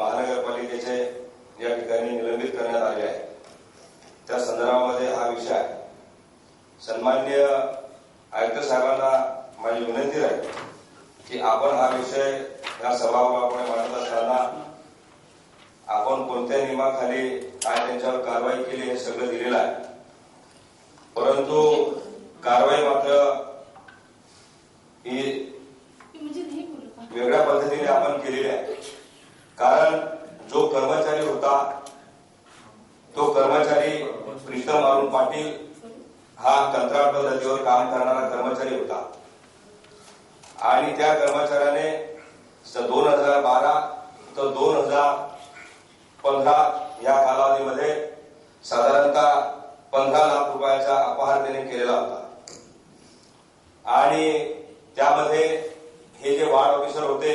महानगरपालिकेचे या ठिकाणी निलंबित करण्यात आले आहे. त्या संदर्भामध्ये हा विषय आहे. सन्मान्य आयुक्त साहेबांना माझी विनंती राहील की आपण हा विषय या सभागृहापुढे मांडत असताना आपण कोणत्या नियमाखाली काय त्यांच्यावर कारवाई केली हे सगळं दिलेलं आहे. परंतु कारवाई मात्र ही वेगळ्या पद्धतीने आपण केलेली आहे. कारण जो कर्मचारी होता तो कर्मचारी प्रीतम अरुण पाटील हा कंत्राट पद्धतीवर काम करणारा कर्मचारी होता. आणि त्या कर्मचाऱ्याने दोन हजार बारा तर दोन हजार पंधरा या कालावधीमध्ये साधारणतः पंधरा लाख रुपयाचा अपहार त्याने केलेला होता. आणि त्यामध्ये हे जे वार्ड ऑफिसर होते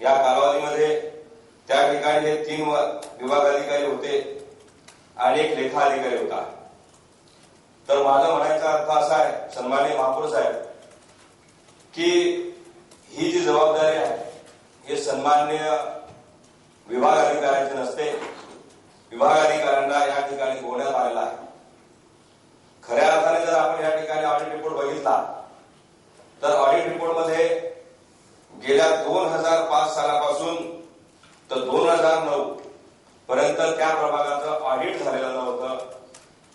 या कालावधीमध्ये त्या ठिकाणी हे तीन विभाग अधिकारी होते आणि एक लेखा अधिकारी होता. तर माझं म्हणायचा अर्थ असा आहे सन्मान्य महापौर साहेब की ही जी जबाबदारी आहे हे सन्मान्य विभाग अधिकाऱ्यांची नसते. विभाग अधिकाऱ्यांना या ठिकाणी गोवण्यात आलेला आहे. खऱ्या अर्थाने जर आपण या ठिकाणी ऑडिट रिपोर्ट बघितला तर ऑडिट रिपोर्टमध्ये गेल्या दोन हजार पाच सालापासून तर दोन हजार नऊ पर्यंत त्या प्रभागाचं ऑडिट झालेलं नव्हतं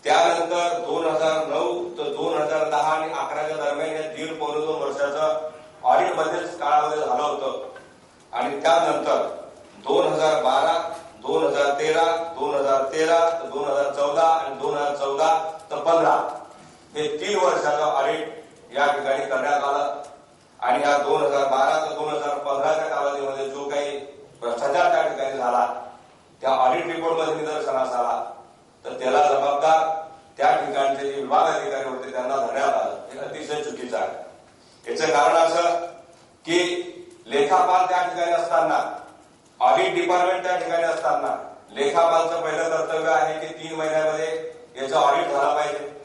त्यानंतर दोन हजार नऊ तर दोन हजार दहा आणि अकराच्या दरम्यान या दीड पावणे दोन वर्षाचं ऑडिट मध्येच काळामध्ये झालं होतं आणि त्यानंतर दोन हजार बारा दोन हजार तेरा दोन हजार तेरा तर दोन हजार चौदा आणि दोन हजार चौदा तर पंधरा हे तीन वर्षाचं ऑडिट या ठिकाणी करण्यात आलं आणि या दोन हजार बारा ते दोन हजार पंधराच्या कालावधीमध्ये जो काही भ्रष्टाचार त्या ठिकाणी झाला. त्या ऑडिट रिपोर्टमध्ये निदर्शनास आला. तर त्याला जबाबदार त्या ठिकाणचे जे विभाग अधिकारी होते त्यांना धरण्यात आलं. हे अतिशय चुकीचं आहे. याचं कारण असं की लेखापाल त्या ठिकाणी असताना ऑडिट डिपार्टमेंट त्या ठिकाणी असताना लेखापालचं पहिलं कर्तव्य आहे की तीन महिन्यामध्ये याचं ऑडिट झालं पाहिजे.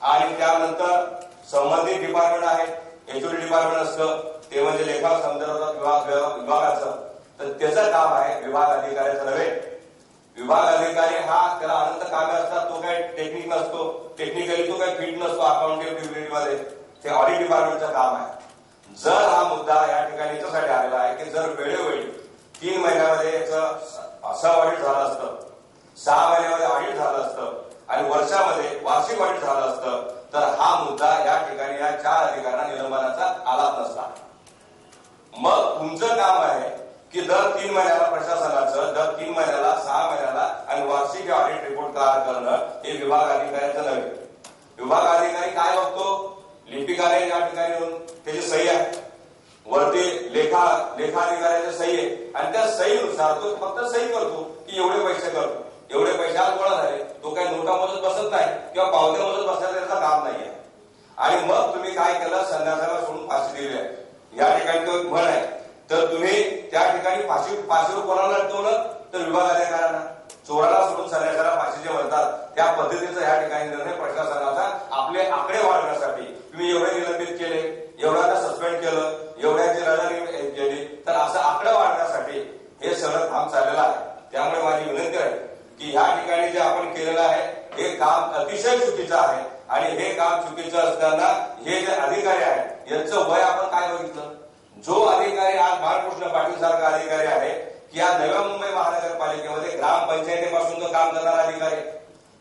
आणि त्यानंतर संबंधित डिपार्टमेंट आहे एचओडी डिपार्टमेंट असतं. ते म्हणजे लेखा संदर्भात विभाग विभागाचं तर त्याचं काम आहे विभाग अधिकाऱ्याचं नव्हे. विभाग अधिकारी हा त्याला अनंत कामे असतात तो काही टेक्निक नसतो. टेक्निकली तो काही फिट नसतो अकाउंटेबिलिटी मध्ये. ते ऑडिट डिपार्टमेंटचं काम आहे. जर हा मुद्दा या ठिकाणी याच्यासाठी आलेला आहे की जर वेळोवेळी तीन महिन्यामध्ये याचं असं ऑडिट झालं असतं सहा महिन्यामध्ये ऑडिट झालं असतं आणि वर्षामध्ये वार्षिक ऑडिट झालं असतं तर हा मुद्दा या ठिकाणी या चार अधिकाऱ्यांना निलंबनाचा आलाच नसता मग तुमचं काम आहे की दर तीन महिन्याला प्रशासनाचं दर तीन महिन्याला सहा महिन्याला आणि वार्षिक ऑडिट रिपोर्ट तयार करणं हे विभाग अधिकाऱ्याचं नव्हे. विभाग अधिकारी काय बघतो? लिपिकाने या ठिकाणी येऊन. त्याची सही आहे. वरती लेखा लेखाधिकाऱ्याची सही आहे. आणि त्या सहीनुसार तो फक्त सही करतो की एवढे पैसे करतो एवढे पैसे आज गोळा झाले तो काही नोटा मोजत बसत नाही किंवा पावत्या मोजत बसण्याचं त्याचं काम नाहीये आणि मग तुम्ही काय केलं संन्यासाला सोडून फाशी दिली आहे या ठिकाणी तो एक म्हण आहे तर तुम्ही त्या ठिकाणी फाशी कोणाला लटकवलं तर विभाग अधिकाऱ्यांना चोराला सोडून संन्यासाला फाशी जे म्हणतात त्या पद्धतीचा या ठिकाणी निर्णय प्रशासनाचा आपले आकडे वाढवण्यासाठी तुम्ही एवढे निलंबित केले एवढ्याला सस्पेंड केलं एवढ्याची रजा केली तर असं आकडे वाढवण्यासाठी हे सगळं काम चाललेलं आहे त्यामुळे माझी विनंती आहे की ह्या ठिकाणी जे आपण केलेलं आहे हे काम अतिशय चुकीचं आहे आणि हे काम चुकीचं असताना हे जे अधिकारी आहेत यांचं वय आपण काय बघितलं जो अधिकारी आज बाळकृष्ण पाटील सारखा अधिकारी आहे की या नव्या मुंबई महानगरपालिकेमध्ये ग्रामपंचायतीपासून तो काम करणारा अधिकारी.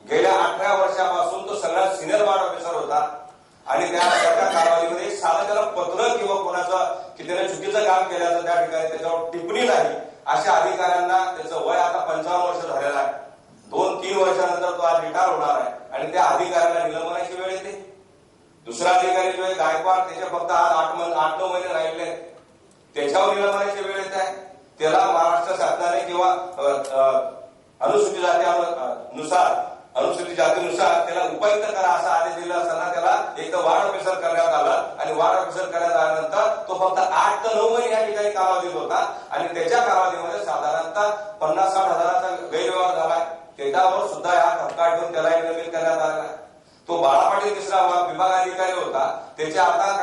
गेल्या अठरा वर्षापासून तो सगळ्यात सिनियर वार्ड ऑफिसर होता. आणि त्या सगळ्या कालावधीमध्ये एक साधं त्याला पत्र किंवा कोणाचं की त्याने चुकीचं काम केल्याचं त्या ठिकाणी त्याच्यावर टिप्पणी नाही. अशा अधिकाऱ्यांना त्याचं वय आता पंचावन्न वर्ष झालेलं आहे. दोन तीन वर्षानंतर तो आज रिटायर होणार आहे. आणि त्या अधिकाऱ्याला निलंबनाची वेळ येते. दुसरा अधिकारी जो आहे गायकवाड त्याचे फक्त आज आठ आठ नऊ महिने राहिले त्याच्यावर निलंबनाची वेळ येत आहे. त्याला महाराष्ट्र शासनाने किंवा अनुसूचित जाती नुसार अनुसूचित जातीनुसार त्याला उपायुक्त करा असा आदेश दिला असताना त्याला एक वार्ड ऑफिसर करण्यात आलं आणि वार्ड ऑफिसर करण्यात आल्यानंतर तो फक्त आठ ते नऊ महिने या ठिकाणी कालावधीत होता आणि त्याच्या कालावधीमध्ये साधारणतः पन्नास साठ हजाराचा गैरव्यवहार झालाय त्याच्यावर सुद्धा या खपका ठेवून त्याला निलंबित करण्यात आलेला आहे तो बाळा पाटील तिसरा विभाग अधिकारी होता. त्याच्या आता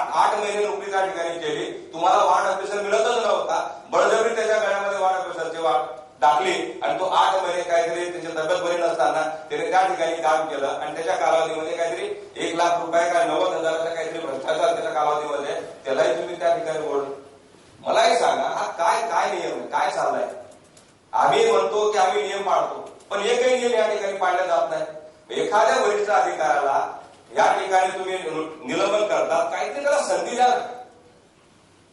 आठ महिने नोकरी त्या ठिकाणी केली. तुम्हाला वार्ड ऑफिसर मिळतच नव्हता. बळजबरी त्याच्या गळ्यामध्ये वार्ड ऑफिसरची वाढ टाकली आणि तो आठ महिने काहीतरी त्याची तब्येत बरी नसताना त्याने त्या ठिकाणी काम केलं आणि त्याच्या कालावधीमध्ये काहीतरी एक लाख रुपये काय नव्वद हजाराचा काहीतरी भ्रष्टाचार त्याच्या कालावधीमध्ये त्यालाही तुम्ही त्या ठिकाणी ओढ. मलाही सांगा हा काय काय नियम आहे? काय चाललाय? आम्ही म्हणतो की आम्ही नियम पाळतो पण एकही नियम या ठिकाणी पाळला जात नाही. एखाद्या वरिष्ठ अधिकाऱ्याला या ठिकाणी तुम्ही निलंबन करतात. काहीतरी त्याला संधी द्या.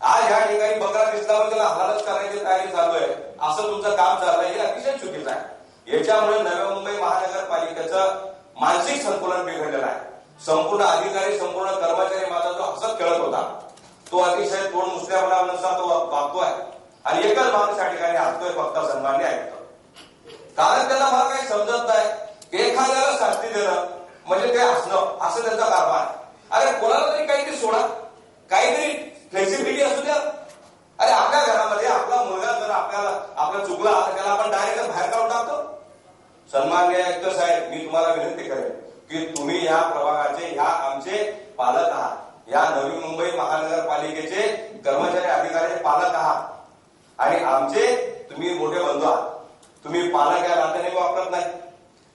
आज ह्या ठिकाणी बकरा दिसल्यावर त्याला हालच करायची तयारी चालू आहे. असं तुमचं काम चाललंय. हे अतिशय चुकीचं आहे. याच्यामुळे नव्या मुंबई महानगरपालिकेचं मानसिक संतुलन बिघडलेलं आहे. संपूर्ण अधिकारी संपूर्ण कर्मचारी माझा जो हसत खेळत होता तो अतिशय तोंड मुसल्यापणानुसार तो वागतोय. आणि एकच माणूस या ठिकाणी हसतोय फक्त सन्मान्य ऐकतो कारण त्याला मला काही समजत नाही. एखाद्याला शास्ती देणं म्हणजे ते असणं? असं त्यांचा कारभार. आहे. अरे कोणाला तरी काहीतरी सोडा. काहीतरी फ्लेक्सिबिलिटी असू द्या. अरे आपल्या घरामध्ये आपला मुलगा जर आपल्याला आपला चुकला तर त्याला आपण डायरेक्ट बाहेर काढून टाकतो. सन्मान्य आयुक्त साहेब मी तुम्हाला विनंती करेन की तुम्ही या प्रभागाचे या आमचे पालक आहात. या नवी मुंबई महानगरपालिकेचे कर्मचारी अधिकारी पालक आहात. आणि आमचे तुम्ही मोठे बंधू आहात. तुम्ही पालक या नात्याने वापरत नाही.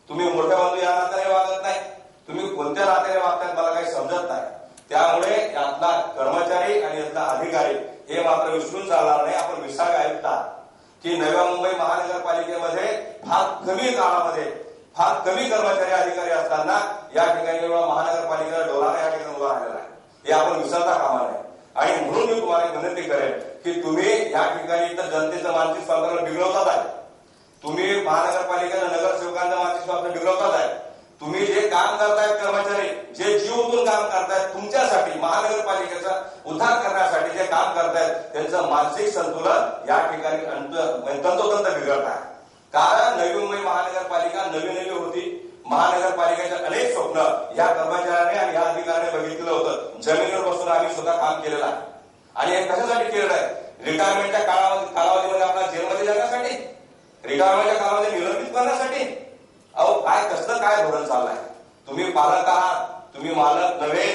तुम्ही मोठे बंधू या नात्याने वागत नाही. तुम्ही कोणत्या नात्याने वागतात मला काही समजत नाही. त्यामुळे यातला कर्मचारी आणि यातला अधिकारी हे मात्र विसरून चालणार नाही. आपण विसाग आयुक्त की नव्या मुंबई महानगरपालिकेमध्ये फार कमी काळामध्ये फार कमी कर्मचारी अधिकारी असताना या ठिकाणी महानगरपालिकेला डोलारा या ठिकाणी उभा राहिलेला आहे. हे आपण विसरता कामा नये. आणि म्हणून मी तुम्हाला विनंती करेन की तुम्ही या ठिकाणी तर जनतेचं मानसिक स्वातंत्र्य बिघडवतात आहे तुम्ही महानगरपालिकेला नगरसेवकांचं मानसिक स्वातंत्र्य बिघडवतात आहे तुम्ही जे काम करतायत कर्मचारी जे जीव ओतून काम करतायत तुमच्यासाठी महानगरपालिकेचा उद्धार करण्यासाठी जे काम करतायत त्यांचं मानसिक संतुलन या ठिकाणी म्हणजे तंतोतंत बिघडत आहे. कारण नवी मुंबई महानगरपालिका नवी नवी होती. महानगरपालिकेचे अनेक स्वप्न या कर्मचाऱ्याने आणि या अधिकाऱ्याने बघितलं होतं. जमिनीवर बसून आम्ही सुद्धा काम केलेलं आहे. आणि हे कशासाठी केलेलं आहे? रिटायरमेंटच्या काळामध्ये कालावधीमध्ये आपला जेलमध्ये जाण्यासाठी रिटायरमेंटच्या काळामध्ये निलंबित करण्यासाठी? काय धोरण चाललंय? तुम्ही पालक आहात तुम्ही मालक नव्हे.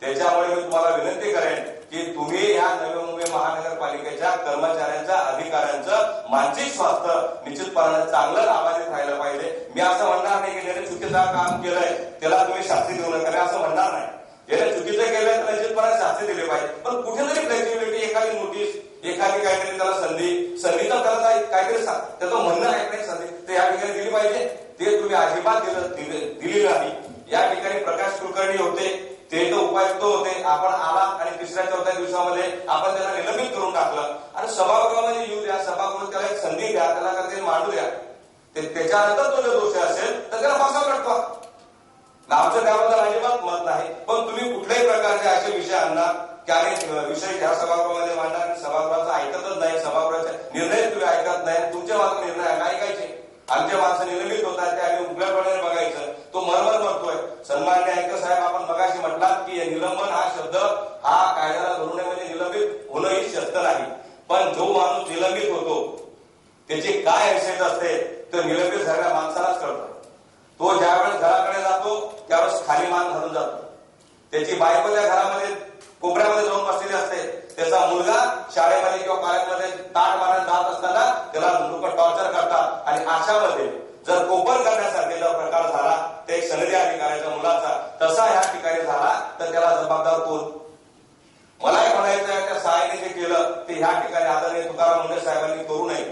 त्याच्यामुळे मी तुम्हाला विनंती करेन की तुम्ही या नवी मुंबई महानगरपालिकेच्या कर्मचाऱ्यांच्या अधिकाऱ्यांचं मानसिक स्वास्थ्य निश्चितपणाने चांगलं लाभाधित राहिलं पाहिजे. मी असं म्हणणार नाही की ज्याने चुकीचं काम केलंय त्याला तुम्ही शास्ती देऊ नका. असं म्हणणार नाही. ज्याने चुकीचं केलंय तर निश्चितपणे शास्ती दिली पाहिजे. पण कुठेतरी फ्लेक्सिबिलिटी एखादी नोटीस एखादी काहीतरी त्याला संधी संधी तर त्याला काहीतरी त्याचं म्हणणं आहे काही संधी ते या ठिकाणी दिली पाहिजे. तुम्ही अजिबात दिलेलं दिले- नाही. या ठिकाणी प्रकाश कुलकर्णी होते. ते तर उपायुक्त होते. आपण आला आणि तिसऱ्या चौथ्या दिवसामध्ये आपण त्यांना निलंबित करून टाकलं. आणि सभागृहामध्ये येऊ द्या. सभागृहात त्याला एक संधी द्या. त्याला काहीतरी मांडू द्या. त्याच्यानंतर तो जर दोषी असेल तर त्याला फासा कटवा आमचं त्याबद्दल अजिबात मत नाही. पण तुम्ही कुठल्याही प्रकारचे असे विषय आणणार की आणि विषय ह्या सभागृहामध्ये मांडणार आणि सभागृहाचं ऐकतच नाही. सभागृहाचे निर्णय तुम्ही ऐकत नाही. तुमचे मात्र निर्णय आहे ऐकायचे आमचे माणसं निलंबित होतात ते आम्ही उघड्या डोळ्याने बघायचं तो मरमर म्हणतोय सन्मान्य ऐकत साहेब आपण मगाशी म्हटलात की हे निलंबन हा शब्द हा कायद्याला धरू नये म्हणजे निलंबित होणं ही शर्त नाही पण जो माणूस निलंबित होतो त्याची असते तर निलंबित झालेल्या माणसालाच कळतं. तो ज्यावेळेस घराकडे जातो त्यावेळेस खाली मान धरून जातो. त्याची बायको त्या घरामध्ये कोपऱ्यामध्ये जाऊन बसलेली असते. त्याचा मुलगा शाळेमध्ये किंवा कॉलेजमध्ये ताट मारायला जात असताना त्याला लोक टॉर्चर करतात. आणि अशामध्ये जर कोपर करण्यासारखे जर प्रकार झाला ते सनदी अधिकाऱ्याच्या मुलाचा तसा ह्या ठिकाणी झाला तर त्याला जबाबदार कोण? मला एक म्हणायचं आहे त्या सहाय्याने जे केलं ते ह्या ठिकाणी आदरणीय तुकाराम मुंडे साहेबांनी करू नये.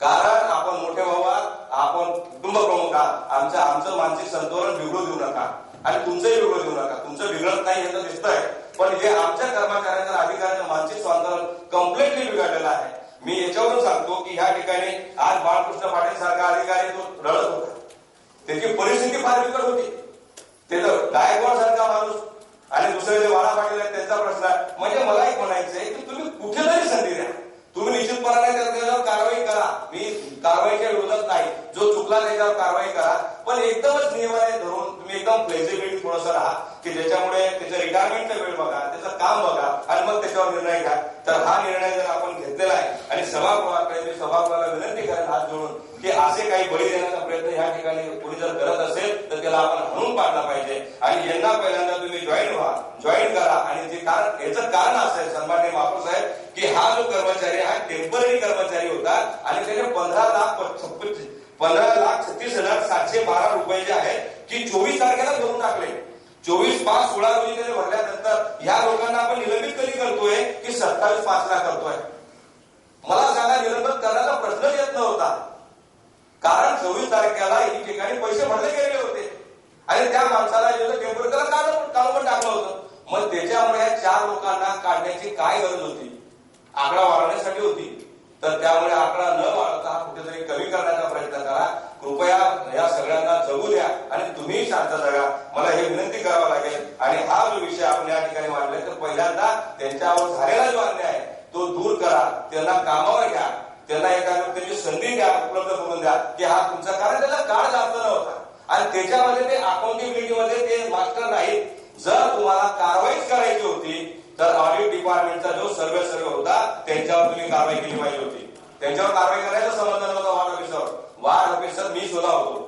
कारण आपण मोठे व्हावा आपण कुटुंब प्रमुख आहात. आमचं आमचं मानसिक संतुलन बिघडू देऊ नका. आणि तुमचंही बिघडू देऊ नका. तुमचं बिघडत नाही हे तर दिसतंय. पण जे आमच्या कर्मचाऱ्यांच्या अधिकाऱ्यांचं मानसिक स्वातंत्र्य कम्प्लिटली बिघडलेलं आहे. मी याच्यावरून सांगतो की ह्या ठिकाणी आज बाळकृष्ण पाटील सारखा अधिकारी तो रडत होता. त्याची परिस्थिती फार बिकट होती. ते तर गायकवाड सारखा माणूस. आणि दुसरे जे वाडा पाटील आहेत त्यांचा प्रश्न आहे. म्हणजे मला एक म्हणायचंय की तुम्ही कुठेतरी संधी द्या. तुम्ही त्याच्यावर कारवाई करा. मी कारवाईच्या विरोधात नाही. जो चुकला त्याच्यावर कारवाई करा. पण एकदमच नियमाने धरून तुम्ही एकदम फ्लेक्झिबिलिटी थोडंसं राहा की ज्याच्यामुळे त्याचं रिटायरमेंटचा वेळ बघा त्याचं काम बघा आणि मग त्याच्यावर निर्णय घ्या. तर हा निर्णय जर आपण घेतलेला आहे आणि सभागृहाकडे मी सभागृहाला विनंती करेन हात जोडून की असे काही बळी देण्याचा प्रयत्न या ठिकाणी कोणी जर करत असेल त्याला आपण हणून पाडला पाहिजे. आणि यांना पहिल्यांदा तुम्ही जॉईन व्हा. जॉईन करा. आणि जे कारण याचं कारण असं आहे सन्मान्य महापौर साहेब की हा जो कर्मचारी हा टेंपररी कर्मचारी होता. आणि त्याने पंधरा लाख छप्पन- पंधरा लाख छत्तीस हजार सातशे बारा रुपये जे आहेत की चोवीस तारखेला भरून टाकले. चोवीस पाच सोळा रोजी त्याने भरल्यानंतर या लोकांना आपण निलंबित कधी करतोय की सत्तावीस पाच ला करतोय? मला सांगा निलंबित करण्याचा प्रश्नच येत नव्हता. कारण चोवीस तारखेला ही ठिकाणी पैसे भरले गेले आणि त्या माणसाला टेम्पोरिकला काढून काढून पण टाकलं होतं. मग त्याच्यामुळे या चार लोकांना काढण्याची काय गरज होती? आकडा वाढवण्यासाठी होती. तर त्यामुळे आकडा न वाढवता कुठेतरी कमी करण्याचा प्रयत्न करा. कृपया या सगळ्यांना जगू द्या आणि तुम्ही शांत जगा. मला हे विनंती करावं लागेल. आणि हा जो विषय आपण या ठिकाणी मांडलाय तर पहिल्यांदा त्यांच्यावर झालेला जो अन्याय आहे तो दूर करा. त्यांना कामावर घ्या. त्यांना एखाद्या त्यांची संधी द्या उपलब्ध करून द्या की हा तुमचा कारण त्याचा काळ जास्त नव्हता. आणि त्याच्यामध्ये ते अकाउंटिंगमध्ये ते मास्टर नाहीत. जर तुम्हाला कारवाई करायची होती तर ऑडिट डिपार्टमेंटचा जो सर्वे सर्वे होता त्यांच्यावर तुम्ही कारवाई केली पाहिजे होती. त्यांच्यावर कारवाई करायचं समजलं नव्हतं वार्ड ऑफिसर वार्ड ऑफिसर मी सुद्धा होतो.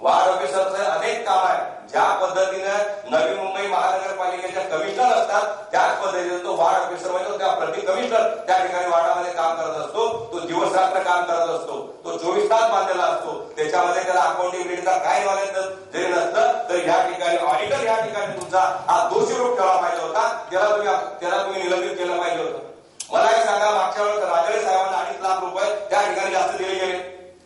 वार्ड ऑफिसरचं अनेक काम आहे ज्या पद्धतीनं नवी मुंबई महानगरपालिकेच्या कमिशनर असतात त्याच पद्धतीने तो वार्ड ऑफिसर म्हणजे तो त्या प्रति कमिशनर त्या ठिकाणी वार्डामध्ये काम करत असतो तो दिवस रात्र काम करत असतो तो चोवीस तास बांधलेला असतो त्याच्यामध्ये त्याला अकाउंटिबिलिटीचा काय नॉलेज जरी नसतं तर या ठिकाणी ऑडिटर या ठिकाणी तुमचा हा दोषी रूप ठेवला पाहिजे होता त्याला तुम्ही त्याला तुम्ही निलंबित केलं पाहिजे होतं मला हे सांगा मागच्या वेळेस राजळे साहेबांना अडीच लाख रुपये त्या ठिकाणी जास्त दिले गेले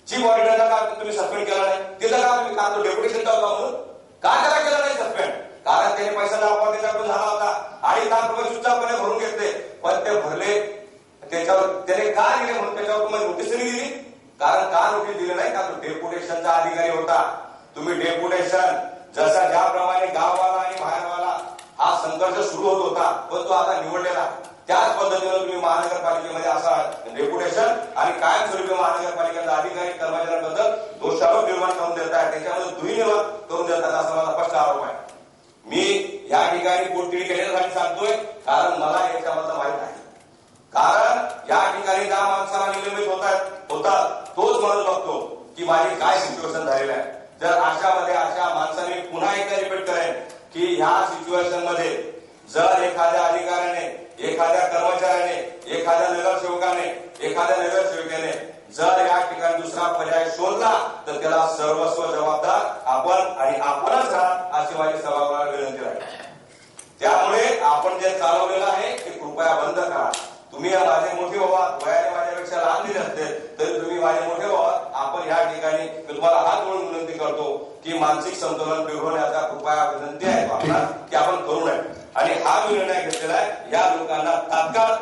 जी ऑडिटरला का तुम्ही सस्पेंड केला नाही? तिथं का तुम्ही का तो डेप्युटेशन ठेवला म्हणून का त्याला केला नाही सस्पेंड कारण त्याने पैसा वापर त्याच्याकडून झाला होता. अडीच लाख रुपये सुद्धापणे भरून घेतले. पण ते भरले. त्याच्यावर त्याने का दिले म्हणून त्याच्यावर तुम्हाला नोटीस तरी दिली? कारण का नोटीस दिली नाही? का तो डेप्युटेशनचा अधिकारी होता. तुम्ही डेप्युटेशन जसा ज्याप्रमाणे गाववाला आणि बाहेरवाला हा संघर्ष सुरू होत होता पण तो आता निवडलेला. त्याच पद्धतीनं तुम्ही महानगरपालिकेमध्ये असा डेप्युटेशन आणि कायमस्वरूपी महानगरपालिकेचा अधिकारी कर्मचाऱ्यांबद्दल दोषारोप निर्माण करून देताय त्याच्यामध्ये धुई निर्माण करून देतात असा माझा स्पष्ट आरोप आहे. मी या ठिकाणी पोटतिडी केल्यासाठी सांगतोय कारण मला याच्याबद्दल माहीत आहे कारण या ठिकाणी ज्या माणसाला निलंबित होतात होता तोच म्हणत बघतो की माझी काय सिच्युएशन झालेलं आहे. जर अशामध्ये अशा माणसाने पुन्हा एकदा रिपीट करेन की ह्या सिच्युएशनमध्ये जर एखाद्या अधिकाऱ्याने एखाद्या कर्मचाऱ्याने एखाद्या नगरसेवकाने एखाद्या नगरसेविकेने जर या ठिकाणी दुसरा पर्याय शोधला तर त्याला सर्वस्व जबाबदार आपण आणि आपणच राहा अशी माझी सभागृहाला विनंती राहील त्यामुळे आपण जे चालवलेलं आहे ते कृपया बंद करा. तुम्ही माझे मोठे बाबा वयाने माझ्यापेक्षा लहान दिले असते तरी तुम्ही माझे मोठे व्हा आपण या ठिकाणी मी तुम्हाला हात म्हणून विनंती करतो की मानसिक संतुलन बिघडवण्याचा कृपया विनंती आहे की आपण करू नये. आणि हा जो निर्णय घेतलेला आहे या लोकांना तात्काळ